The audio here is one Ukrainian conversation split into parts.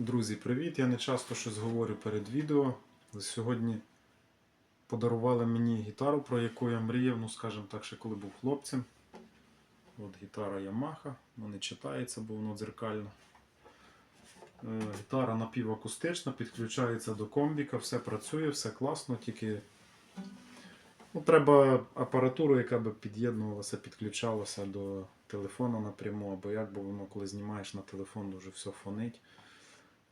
Друзі, привіт! Я не часто щось говорю перед відео. Сьогодні подарували мені гітару, про яку я мріяв, ну скажімо так, ще коли був хлопцем. От гітара Yamaha, ну не читається, бо воно дзеркально. Е, Гітара напівакустична, підключається до комбіка, все працює, все класно, тільки ну, треба апаратуру, яка би під'єднувалася, підключалася до телефону напряму, або як, бо воно, коли знімаєш на телефон, дуже все фонить.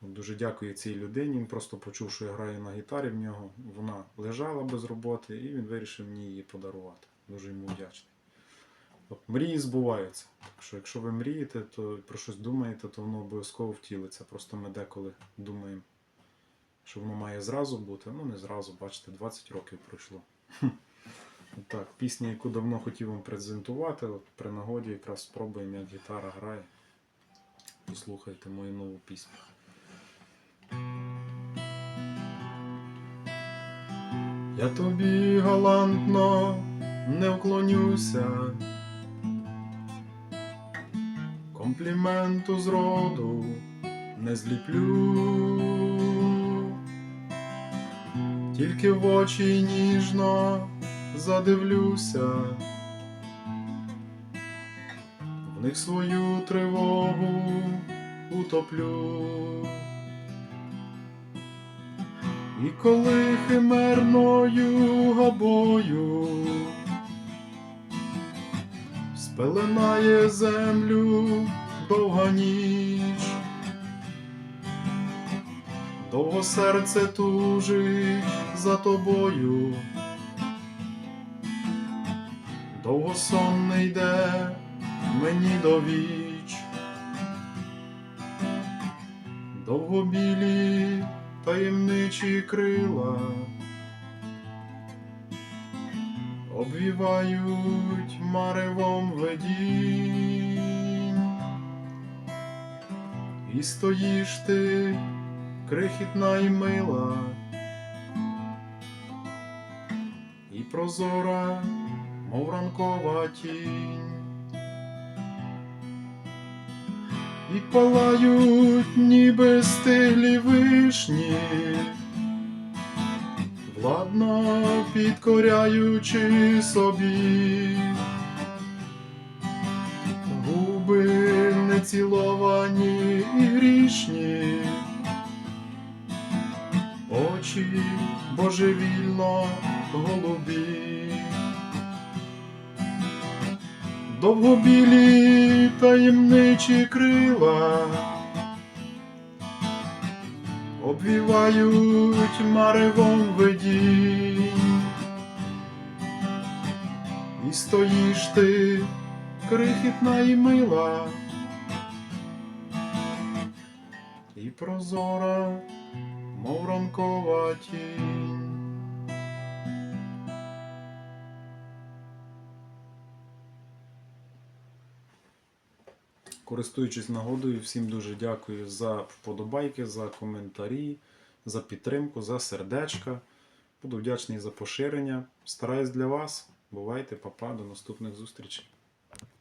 Дуже дякую цій людині. Він просто почув, що я граю на гітарі в нього. Вона лежала без роботи, і він вирішив мені її подарувати. Дуже йому вдячний. От, мрії збуваються. Так що, якщо ви мрієте, то про щось думаєте, то воно обов'язково втілиться. Просто ми деколи думаємо, що воно має зразу бути. Ну, не зразу, бачите, 20 років пройшло. Так, пісня, яку давно хотів вам презентувати, от при нагоді якраз спробуємо, як гітара грає. Послухайте мою нову пісню. Я тобі галантно не вклонюся, компліменту зроду не зліплю, тільки в очі ніжно задивлюся, в них свою тривогу утоплю. І коли химерною габою спеленає землю довга ніч, довго серце тужить за тобою, довго сон не йде мені до віч, довго білі таємничі крила обвівають маревом видінь, і стоїш ти крихітна й мила, і прозора, мов ранкова тінь. І палають, ніби стиглі вишні, владно підкоряючи собі, губи неціловані і грішні, очі божевільно голубі. Довгобілі таємничі крила обвівають маревом видінь, і стоїш ти крихітна і мила, і прозора, мов ранкова тінь. Користуючись нагодою, всім дуже дякую за вподобайки, за коментарі, за підтримку, за сердечка. Буду вдячний за поширення. Стараюсь для вас. Бувайте, папа, до наступних зустрічей.